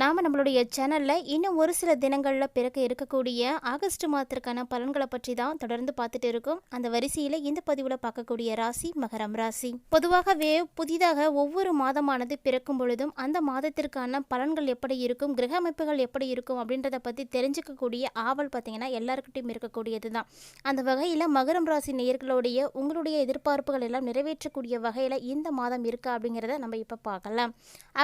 நாம் நம்மளுடைய சேனலில் இன்னும் ஒரு சில தினங்களில் பிறக்க இருக்கக்கூடிய ஆகஸ்ட் மாதத்திற்கான பலன்களை பற்றி தான் தொடர்ந்து பார்த்துட்டு இருக்கோம். அந்த வரிசையில் இந்த பதிவில் பார்க்கக்கூடிய ராசி மகரம் ராசி. பொதுவாகவே புதிதாக ஒவ்வொரு மாதமானது பிறக்கும் பொழுதும் அந்த மாதத்திற்கான பலன்கள் எப்படி இருக்கும் கிரக அமைப்புகள் எப்படி இருக்கும் அப்படின்றத பற்றி தெரிஞ்சுக்கக்கூடிய ஆவல் பார்த்தீங்கன்னா எல்லாருக்கிட்டையும் இருக்கக்கூடியது தான். அந்த வகையில் மகரம் ராசி நேயர்களுடைய உங்களுடைய எதிர்பார்ப்புகள் எல்லாம் நிறைவேற்றக்கூடிய வகையில் இந்த மாதம் இருக்கா அப்படிங்கிறத நம்ம இப்போ பார்க்கலாம்.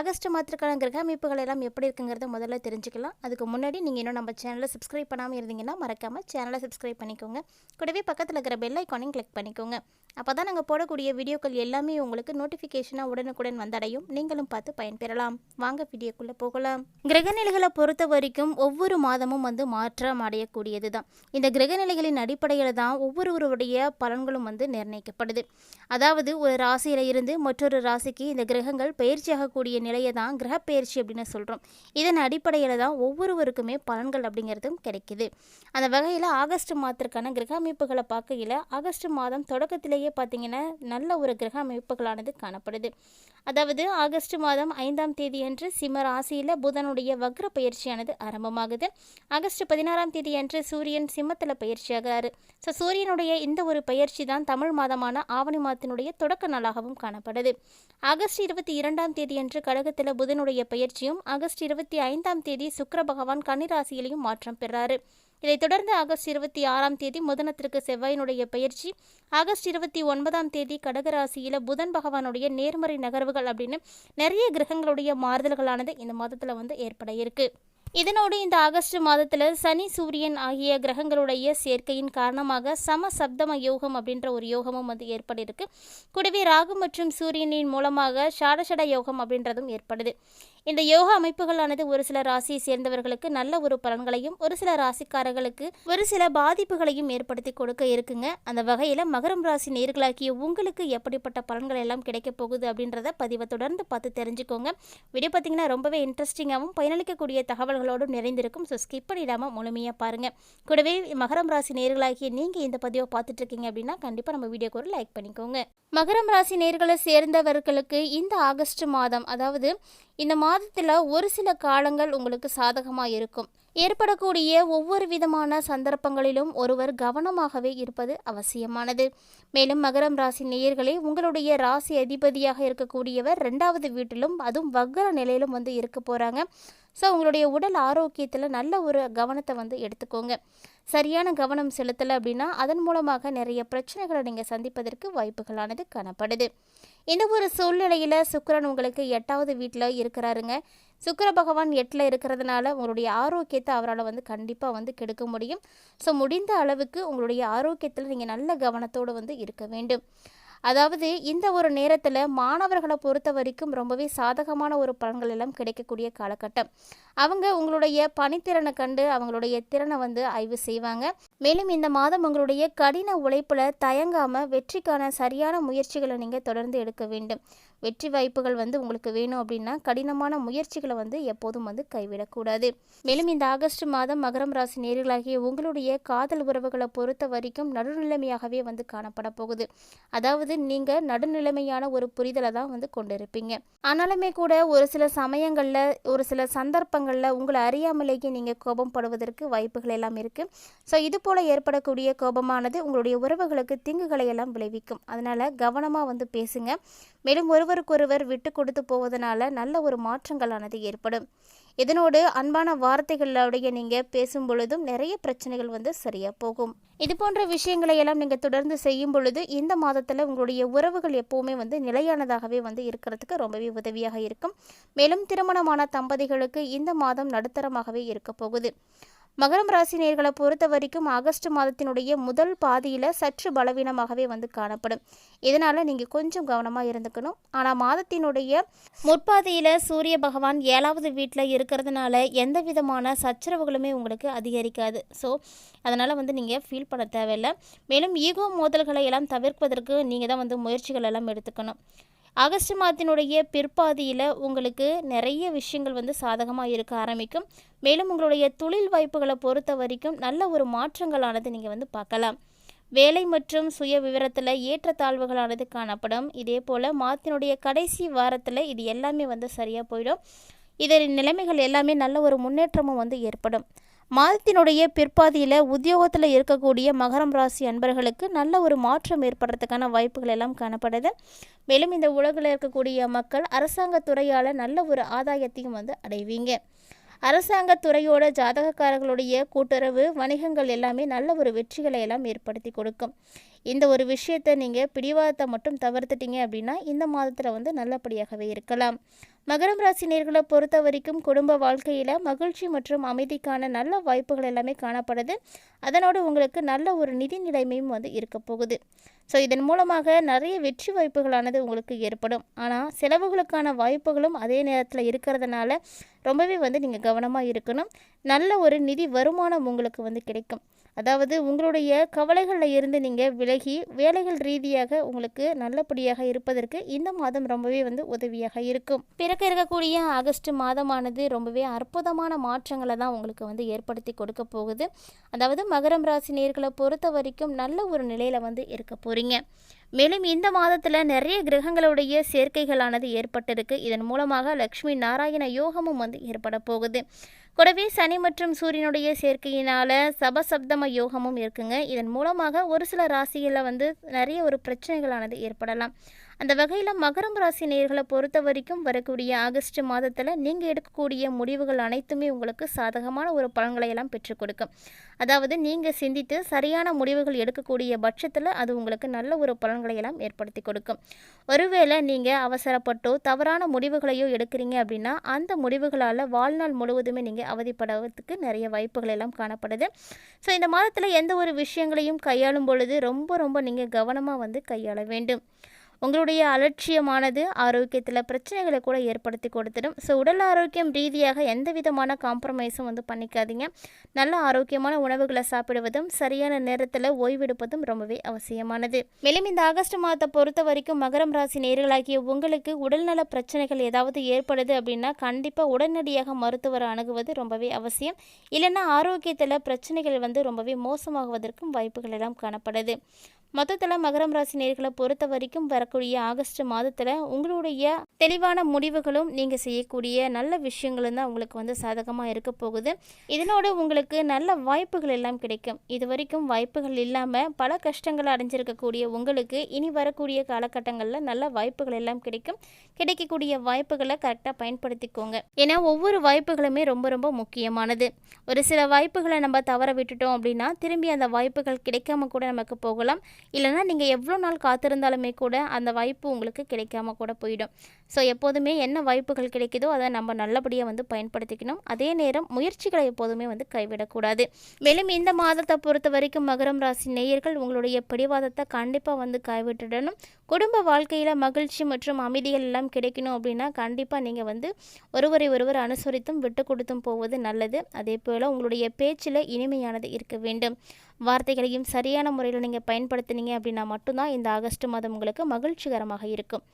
ஆகஸ்ட் மாதத்திற்கான கிரக அமைப்புகள் எல்லாம் எப்படி இருக்குங்கிறத முதல்ல தெரிஞ்சுக்கலாம். அதுக்கு முன்னாடி நீங்கள் இன்னும் நம்ம சேனலை சப்ஸ்கிரைப் பண்ணாமல் இருந்தீங்கன்னா மறக்காமல் சேனலை சப்ஸ்கிரைப் பண்ணிக்கோங்க. கூடவே பக்கத்தில் இருக்கிற பெல் ஐக்கானையும் கிளிக் பண்ணிக்கோங்க. அப்போ தான் நாங்கள் போடக்கூடிய வீடியோக்கள் எல்லாமே உங்களுக்கு நோட்டிஃபிகேஷனாக உடனுக்குடன் வந்தடையும். நீங்களும் பார்த்து பயன்பெறலாம். வாங்க வீடியோக்குள்ளே போகலாம். கிரகநிலைகளை பொறுத்த வரைக்கும் ஒவ்வொரு மாதமும் வந்து மாற்றம் அடையக்கூடியது தான் இந்த கிரகநிலைகளின் அடிப்படையில் தான் ஒவ்வொருவருடைய பலன்களும் வந்து நிர்ணயிக்கப்படுது. அதாவது ஒரு ராசியில் இருந்து மற்றொரு ராசிக்கு இந்த கிரகங்கள் பயிற்சியாகக்கூடிய நிலையை தான் கிரக பயிற்சி அப்படின்னு சொல்கிறோம் இதன் அடிப்படையில் தான் ஒவ்வொருவருக்குமே பலன்கள் அப்படிங்கிறதும் கிடைக்குது. அந்த வகையில் ஆகஸ்ட் மாதத்திற்கான கிரக அமைப்புகளை பார்க்கையில் ஆகஸ்ட் மாதம் தொடக்கத்திலேயே பார்த்திங்கன்னா நல்ல ஒரு கிரக அமைப்புகளானது காணப்படுது. அதாவது ஆகஸ்ட் மாதம் ஐந்தாம் தேதியன்று சிம்ம ராசியில் புதனுடைய வக்ர பயிற்சியானது ஆரம்பமாகுது. ஆகஸ்ட் பதினாறாம் தேதியன்று சூரியன் சிம்மத்தில் பயிற்சியாகிறாரு. ஸோ சூரியனுடைய இந்த ஒரு பயிற்சி தான் தமிழ் மாதமான ஆவணி மாதத்தினுடைய தொடக்க நாளாகவும் காணப்படுது. ஆகஸ்ட் இருபத்தி இரண்டாம் தேதியன்று கடகத்தில் புதனுடைய பயிற்சியும் ஆகஸ்ட் இருபத்தி ஐந்தாம் தேதி சுக்கர பகவான் கன்னிராசியிலையும் மாற்றம் பெறாரு. இதைத் தொடர்ந்து ஆகஸ்ட் இருபத்தி ஆறாம் தேதி முதனத்திற்கு செவ்வாயினுடைய பயிற்சி ஆகஸ்ட் இருபத்தி ஒன்பதாம் தேதி கடகராசியில் புதன் பகவானுடைய நேர்மறை நகர்வுகள் அப்படின்னு நிறைய கிரகங்களுடைய மாறுதல்களானது இந்த மாதத்தில் வந்து ஏற்பட இருக்கு. இதனோடு இந்த ஆகஸ்ட் மாதத்தில் சனி சூரியன் ஆகிய கிரகங்களுடைய சேர்க்கையின் காரணமாக சம சப்தம யோகம் அப்படின்ற ஒரு யோகமும் வந்து ஏற்படிருக்கு கூடவே ராகு மற்றும் சூரியனின் மூலமாக ஷாடஷட யோகம் அப்படின்றதும் ஏற்படுது. இந்த யோகா அமைப்புகளானது ஒரு சில ராசியை சேர்ந்தவர்களுக்கு நல்ல ஒரு பலன்களையும் ஒரு சில ராசிக்காரர்களுக்கு ஒரு சில பாதிப்புகளையும் ஏற்படுத்தி கொடுக்க இருக்குங்க. அந்த வகையில் மகரம் ராசி நேர்களாக்கிய உங்களுக்கு எப்படிப்பட்ட பலன்கள் எல்லாம் கிடைக்க போகுது அப்படின்றத பதிவை தொடர்ந்து பார்த்து தெரிஞ்சுக்கோங்க. வீடியோ பார்த்தீங்கன்னா ரொம்பவே இன்ட்ரெஸ்டிங்காகவும் பயனளிக்கக்கூடிய தகவல்களோடும் நிறைந்திருக்கும். ஸோ ஸ்கிப் பண்ணிடாமல் முழுமையாக பாருங்கள் கூடவே மகரம் ராசி நேர்களாகிய நீங்கள் இந்த பதிவை பார்த்துட்டு இருக்கீங்க அப்படின்னா கண்டிப்பாக நம்ம வீடியோக்கு ஒரு லைக் பண்ணிக்கோங்க. மகரம் ராசி நேர்களை சேர்ந்தவர்களுக்கு இந்த ஆகஸ்ட் மாதம் அதாவது இந்த மாதத்தில் ஒரு சில காலங்கள் உங்களுக்கு சாதகமாக இருக்கும். ஏற்படக்கூடிய ஒவ்வொரு விதமான சந்தர்ப்பங்களிலும் ஒருவர் கவனமாகவே இருப்பது அவசியமானது. மேலும் மகரம் ராசி நேயர்களே உங்களுடைய ராசி அதிபதியாக இருக்கக்கூடியவர் ரெண்டாவது வீட்டிலும் அதுவும் வக்கர நிலையிலும் வந்து இருக்க போகிறாங்க ஸோ உங்களுடைய உடல் ஆரோக்கியத்தில் நல்ல ஒரு கவனத்தை வந்து எடுத்துக்கோங்க. சரியான கவனம் செலுத்தலை அப்படின்னா அதன் மூலமாக நிறைய பிரச்சனைகளை நீங்கள் சந்திப்பதற்கு வாய்ப்புகளானது காணப்படுது. இந்த ஒரு சூழ்நிலையில் சுக்கரன் உங்களுக்கு எட்டாவது வீட்டில் இருக்கிறாருங்க. சுக்கிர பகவான் எட்டில் இருக்கிறதுனால உங்களுடைய ஆரோக்கியத்தை அவரால் வந்து கண்டிப்பாக வந்து கெடுக்க முடியும். ஸோ முடிந்த அளவுக்கு உங்களுடைய ஆரோக்கியத்தில் நீங்கள் நல்ல கவனத்தோடு வந்து இருக்க வேண்டும். அதாவது இந்த ஒரு நேரத்தில் மாணவர்களை பொறுத்த வரைக்கும் ரொம்பவே சாதகமான ஒரு பலன்கள் எல்லாம் கிடைக்கக்கூடிய காலகட்டம். அவங்க உங்களுடைய பணித்திறனை கண்டு அவங்களுடைய திறனை வந்து ஆய்வு செய்வாங்க. மேலும் இந்த மாதம் உங்களுடைய கடின உழைப்பில் தயங்காமல் வெற்றிக்கான சரியான முயற்சிகளை நீங்கள் தொடர்ந்து எடுக்க வேண்டும். வெற்றி வாய்ப்புகள் வந்து உங்களுக்கு வேணும் அப்படின்னா கடினமான முயற்சிகளை வந்து எப்போதும் வந்து கைவிடக்கூடாது. மேலும் இந்த ஆகஸ்ட் மாதம் மகரம் ராசி நேர்களாகிய உங்களுடைய காதல் உறவுகளை பொறுத்த வரைக்கும் நடுநிலைமையாகவே வந்து காணப்பட போகுது. அதாவது நீங்கள் நடுநிலைமையான ஒரு புரிதலை தான் வந்து கொண்டிருப்பீங்க. ஆனாலுமே கூட ஒரு சில சமயங்களில் ஒரு சில சந்தர்ப்பங்களில் உங்களை அறியாமலேயே நீங்கள் கோபம் படுவதற்கு வாய்ப்புகள் எல்லாம் இருக்குது ஸோ இது போல் ஏற்படக்கூடிய கோபமானது உங்களுடைய உறவுகளுக்கு தீங்குகளை எல்லாம் விளைவிக்கும். அதனால் கவனமாக வந்து பேசுங்க. மேலும் ஒருவருக்கொருவர் விட்டு கொடுத்து போவதனால நல்ல ஒரு மாற்றங்களானது ஏற்படும். இதனோடு அன்பான வார்த்தைகளோடைய நீங்கள் பேசும் பொழுதும் நிறைய பிரச்சனைகள் வந்து சரியாக போகும். இது போன்ற விஷயங்களை எல்லாம் நீங்கள் தொடர்ந்து செய்யும் பொழுது இந்த மாதத்தில் உங்களுடைய உறவுகள் எப்போவுமே வந்து நிலையானதாகவே வந்து இருக்கிறதுக்கு ரொம்பவே உதவியாக இருக்கும். மேலும் திருமணமான தம்பதிகளுக்கு இந்த மாதம் நடுத்தரமாகவே இருக்க போகுது. மகரம் ராசி நேர்களை பொறுத்த வரைக்கும் ஆகஸ்ட் மாதத்தினுடைய முதல் பாதியில் சற்று பலவீனமாகவே வந்து காணப்படும். இதனால் நீங்கள் கொஞ்சம் கவனமாக இருந்துக்கணும். ஆனால் மாதத்தினுடைய முற்பாதியில் சூரிய பகவான் ஏழாவது வீட்டில் இருக்கிறதுனால எந்த விதமான சச்சரவுகளுமே உங்களுக்கு அதிகரிக்காது. ஸோ அதனால் வந்து நீங்கள் ஃபீல் பண்ண தேவையில்லை. மேலும் ஈகோ மோதல்களை எல்லாம் தவிர்ப்பதற்கு நீங்கள் தான் வந்து முயற்சிகள் எல்லாம் எடுத்துக்கணும். ஆகஸ்ட் மாதத்தினுடைய பிற்பாதியில் உங்களுக்கு நிறைய விஷயங்கள் வந்து சாதகமாக இருக்க ஆரம்பிக்கும். மேலும் உங்களுடைய தொழில் வாய்ப்புகளை பொறுத்த வரைக்கும் நல்ல ஒரு மாற்றங்களானது நீங்கள் வந்து பார்க்கலாம். வேலை மற்றும் சுய விவரத்தில் ஏற்றத்தாழ்வுகளானது காணப்படும். இதே போல் மாதத்தினுடைய கடைசி வாரத்தில் இது எல்லாமே வந்து சரியாக போயிடும். இதன் நிலைமைகள் எல்லாமே நல்ல ஒரு முன்னேற்றமும் வந்து ஏற்படும். மாதத்தினுடைய பிற்பாதியில் உத்தியோகத்தில் இருக்கக்கூடிய மகரம் ராசி அன்பர்களுக்கு நல்ல ஒரு மாற்றம் ஏற்படுறதுக்கான வாய்ப்புகள் எல்லாம் காணப்படுது. மேலும் இந்த உலகில் இருக்கக்கூடிய மக்கள் அரசாங்க துறையால் நல்ல ஒரு ஆதாயத்தையும் வந்து அடைவீங்க. அரசாங்க துறையோட ஜாதகக்காரர்களுடைய கூட்டுறவு வணிகங்கள் எல்லாமே நல்ல ஒரு வெற்றிகளை எல்லாம் ஏற்படுத்தி கொடுக்கும். இந்த ஒரு விஷயத்தை நீங்கள் பிடிவாதத்தை மட்டும் தவிர்த்துட்டீங்க அப்படின்னா இந்த மாதத்தில் வந்து நல்லபடியாகவே இருக்கலாம். மகரம் ராசி நேர்களை பொறுத்த வரைக்கும் குடும்ப வாழ்க்கையில் மகிழ்ச்சி மற்றும் அமைதிக்கான நல்ல வாய்ப்புகள் எல்லாமே காணப்படுது. அதனோடு உங்களுக்கு நல்ல ஒரு நிதி நிலைமையும் வந்து இருக்க போகுது. ஸோ இதன் மூலமாக நிறைய வெற்றி வாய்ப்புகளானது உங்களுக்கு ஏற்படும். ஆனால் செலவுகளுக்கான வாய்ப்புகளும் அதே நேரத்தில் இருக்கிறதுனால ரொம்பவே வந்து நீங்கள் கவனமாக இருக்கணும். நல்ல ஒரு நிதி வருமானம் உங்களுக்கு வந்து கிடைக்கும். அதாவது உங்களுடைய கவலைகளில் இருந்து நீங்கள் விலகி வேலைகள் ரீதியாக உங்களுக்கு நல்லபடியாக இருப்பதற்கு இந்த மாதம் ரொம்பவே வந்து உதவியாக இருக்கும். பிறக்க இருக்கக்கூடிய ஆகஸ்ட் மாதமானது ரொம்பவே அற்புதமான மாற்றங்களை தான் உங்களுக்கு வந்து ஏற்படுத்தி கொடுக்க போகுது. அதாவது மகரம் ராசி நேர்களை பொறுத்த வரைக்கும் நல்ல ஒரு நிலையில் வந்து இருக்க போகிறீங்க மேலும் இந்த மாதத்தில் நிறைய கிரகங்களுடைய சேர்க்கைகளானது ஏற்பட்டிருக்கு. இதன் மூலமாக லக்ஷ்மி நாராயண யோகமும் வந்து ஏற்பட போகுது. கூடவே சனி மற்றும் சூரியனுடைய சேர்க்கையினால் சபசப்தம யோகமும் இருக்குங்க. இதன் மூலமாக ஒரு சில ராசிகளில் வந்து நிறைய ஒரு பிரச்சனைகளானது ஏற்படலாம். அந்த வகையில் மகரம் ராசி நேர்களை பொறுத்த வரைக்கும் வரக்கூடிய ஆகஸ்ட் மாதத்தில் நீங்கள் எடுக்கக்கூடிய முடிவுகள் அனைத்துமே உங்களுக்கு சாதகமான ஒரு பலன்களை எல்லாம் பெற்றுக் கொடுக்கும். அதாவது நீங்கள் சிந்தித்து சரியான முடிவுகள் எடுக்கக்கூடிய பட்சத்தில் அது உங்களுக்கு நல்ல ஒரு பலன்களை எல்லாம் ஏற்படுத்தி கொடுக்கும். ஒருவேளை நீங்கள் அவசரப்பட்டோ தவறான முடிவுகளையோ எடுக்கிறீங்க அப்படின்னா அந்த முடிவுகளால் வாழ்நாள் முழுவதுமே நீங்கள் அவதிப்படுவதற்கு நிறைய வாய்ப்புகள் எல்லாம் காணப்படுது. ஸோ இந்த மாதத்தில் எந்த ஒரு விஷயங்களையும் கையாளும் பொழுது ரொம்ப ரொம்ப நீங்கள் கவனமாக வந்து கையாள வேண்டும். உங்களுடைய அலட்சியமானது ஆரோக்கியத்தில் பிரச்சனைகளை கூட ஏற்படுத்தி கொடுத்துடும். ஸோ உடல் ஆரோக்கியம் ரீதியாக எந்த விதமான காம்ப்ரமைஸும் வந்து பண்ணிக்காதீங்க. நல்ல ஆரோக்கியமான உணவுகளை சாப்பிடுவதும் சரியான நேரத்தில் ஓய்வெடுப்பதும் ரொம்பவே அவசியமானது. மேலும் இந்த ஆகஸ்ட் மாதத்தை பொறுத்த வரைக்கும் மகரம் ராசி நேர்களாகிய உங்களுக்கு உடல்நல பிரச்சனைகள் ஏதாவது ஏற்படுது அப்படின்னா கண்டிப்பாக உடனடியாக மருத்துவரை அணுகுவது ரொம்பவே அவசியம். இல்லைன்னா ஆரோக்கியத்தில் பிரச்சனைகள் வந்து ரொம்பவே மோசமாகுவதற்கும் வாய்ப்புகள் எல்லாம் காணப்படுது. மொத்தத்தில் மகரம் ராசி நேர்களை பொறுத்த வரைக்கும் வர வரக்கூடிய ஆகஸ்ட் மாதத்தில் உங்களுடைய தெளிவான முடிவுகளும் நீங்கள் செய்யக்கூடிய நல்ல விஷயங்களும் தான் உங்களுக்கு வந்து சாதகமாக இருக்க போகுது. இதனோடு உங்களுக்கு நல்ல வாய்ப்புகள் எல்லாம் கிடைக்கும். இது வரைக்கும் வாய்ப்புகள் இல்லாமல் பல கஷ்டங்களை அடைஞ்சிருக்கக்கூடிய உங்களுக்கு இனி வரக்கூடிய காலகட்டங்களில் நல்ல வாய்ப்புகள் எல்லாம் கிடைக்கும். கிடைக்கக்கூடிய வாய்ப்புகளை கரெக்டாக பயன்படுத்திக்கோங்க. ஏன்னா ஒவ்வொரு வாய்ப்புகளுமே ரொம்ப ரொம்ப முக்கியமானது. ஒரு சில வாய்ப்புகளை நம்ம தவற விட்டுட்டோம் அப்படின்னா திரும்பி அந்த வாய்ப்புகள் கிடைக்காம கூட நமக்கு போகலாம். இல்லைனா நீங்கள் எவ்வளோ நாள் காத்திருந்தாலுமே கூட அந்த வாய்ப்பு உங்களுக்கு கிடைக்காம கூட போயிடும். ஸோ எப்போதுமே என்ன வாய்ப்புகள் கிடைக்குதோ அதை நம்ம நல்லபடியாக வந்து பயன்படுத்திக்கணும். அதே நேரம் முயற்சிகளை எப்போதுமே வந்து கைவிடக்கூடாது. மேலும் இந்த மாதத்தை பொறுத்த வரைக்கும் மகரம் ராசி நேயர்கள் உங்களுடைய பிடிவாதத்தை கண்டிப்பாக வந்து கைவிட்டுடணும். குடும்ப வாழ்க்கையில் மகிழ்ச்சி மற்றும் அமைதிகள் எல்லாம் கிடைக்கணும் அப்படின்னா கண்டிப்பாக நீங்கள் வந்து ஒருவரை ஒருவர் அனுசரித்தும் விட்டு கொடுத்தும் போவது நல்லது. அதே போல் உங்களுடைய பேச்சில் இனிமையானது இருக்க வேண்டும். வார்த்தைகளையும் சரியான முறையில் நீங்கள் பயன்படுத்தினீங்க அப்படின்னா மட்டும்தான் இந்த ஆகஸ்ட் மாதம் உங்களுக்கு மகிழ்ச்சிகரமாக இருக்கும்.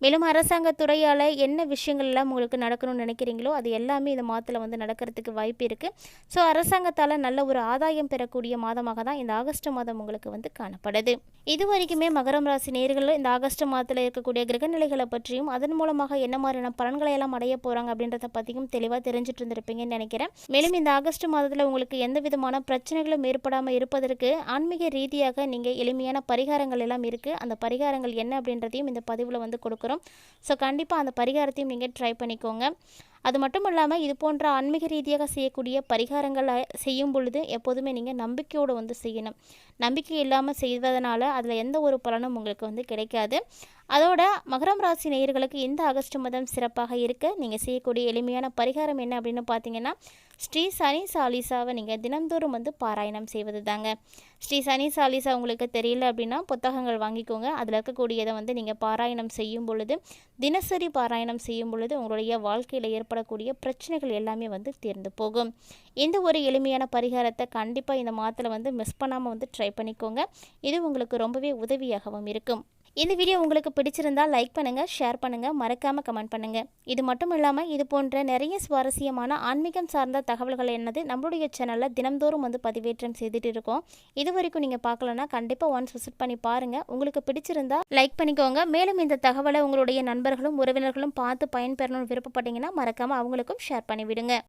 மேலும் அரசாங்க துறையால் என்ன விஷயங்கள் எல்லாம் உங்களுக்கு நடக்கணும்னு நினைக்கிறீங்களோ அது எல்லாமே இந்த மாதத்தில் வந்து நடக்கிறதுக்கு வாய்ப்பு இருக்குது ஸோ அரசாங்கத்தால் நல்ல ஒரு ஆதாயம் பெறக்கூடிய மாதமாக தான் இந்த ஆகஸ்ட் மாதம் உங்களுக்கு வந்து காணப்படுது. இது வரைக்குமே மகரம் ராசி நேர்கள் இந்த ஆகஸ்ட் மாதத்தில் இருக்கக்கூடிய கிரகநிலைகளை பற்றியும் அதன் மூலமாக என்ன மாதிரியான பலன்களை எல்லாம் அடைய போகிறாங்க அப்படின்றத பற்றியும் தெளிவாக தெரிஞ்சுட்டு இருந்திருப்பீங்கன்னு நினைக்கிறேன். மேலும் இந்த ஆகஸ்ட் மாதத்தில் உங்களுக்கு எந்த விதமான பிரச்சனைகளும் ஏற்படாமல் இருப்பதற்கு ஆன்மீக ரீதியாக நீங்கள் எளிமையான பரிகாரங்கள் எல்லாம் இருக்குது அந்த பரிகாரங்கள் என்ன அப்படின்றதையும் இந்த பதிவில் வந்து கொடுக்கும் கொடுக்குறோம். ஸோ கண்டிப்பாக அந்த பரிகாரத்தையும் நீங்கள் ட்ரை பண்ணிக்கோங்க. அது மட்டும் இல்லாமல் இது போன்ற ஆன்மீக ரீதியாக செய்யக்கூடிய பரிகாரங்களை செய்யும் பொழுது எப்போதுமே நீங்கள் நம்பிக்கையோடு வந்து செய்யணும். நம்பிக்கை இல்லாமல் செய்வதனால அதில் எந்த ஒரு பலனும் உங்களுக்கு வந்து கிடைக்காது. அதோட மகரம் ராசி நேயர்களுக்கு இந்த ஆகஸ்ட் மாதம் சிறப்பாக இருக்க. நீங்கள் செய்யக்கூடிய எளிமையான பரிகாரம் என்ன அப்படின்னு பார்த்தீங்கன்னா ஸ்ரீ சனி சாலிசாவை நீங்கள் தினந்தோறும் வந்து பாராயணம் செய்வது தாங்க ஸ்ரீ சனி சாலிசா உங்களுக்கு தெரியல அப்படின்னா புத்தகங்கள் வாங்கிக்கோங்க. அதில் இருக்கக்கூடியதை வந்து நீங்கள் பாராயணம் செய்யும் பொழுது தினசரி பாராயணம் செய்யும் பொழுது உங்களுடைய வாழ்க்கையில் ஏற்படக்கூடிய பிரச்சனைகள் எல்லாமே வந்து தீர்ந்து போகும். இந்த ஒரு எளிமையான பரிகாரத்தை கண்டிப்பாக இந்த மாதத்தில் வந்து மிஸ் பண்ணாமல் வந்து ட்ரை பண்ணிக்கோங்க. இது உங்களுக்கு ரொம்பவே உதவியாகவும் இருக்கும். இந்த வீடியோ உங்களுக்கு பிடிச்சிருந்தால் லைக் பண்ணுங்கள் ஷேர் பண்ணுங்கள் மறக்காமல் கமெண்ட் பண்ணுங்கள் இது மட்டும் இல்லாமல் இது போன்ற நிறைய சுவாரஸ்யமான ஆன்மீகம் சார்ந்த தகவல்கள் என்னது நம்மளுடைய சேனலில் தினம்தோறும் வந்து பதிவேற்றம் செய்துட்டு இருக்கோம். இது வரைக்கும் நீங்கள் பார்க்கலன்னா கண்டிப்பாக ஒன்ஸ் விசிட் பண்ணி பாருங்கள் உங்களுக்கு பிடிச்சிருந்தா லைக் பண்ணிக்கோங்க. மேலும் இந்த தகவலை உங்களுடைய நண்பர்களும் உறவினர்களும் பார்த்து பயன்பெறணும்னு விருப்பப்பட்டீங்கன்னா மறக்காமல் அவங்களுக்கும் ஷேர் பண்ணிவிடுங்க.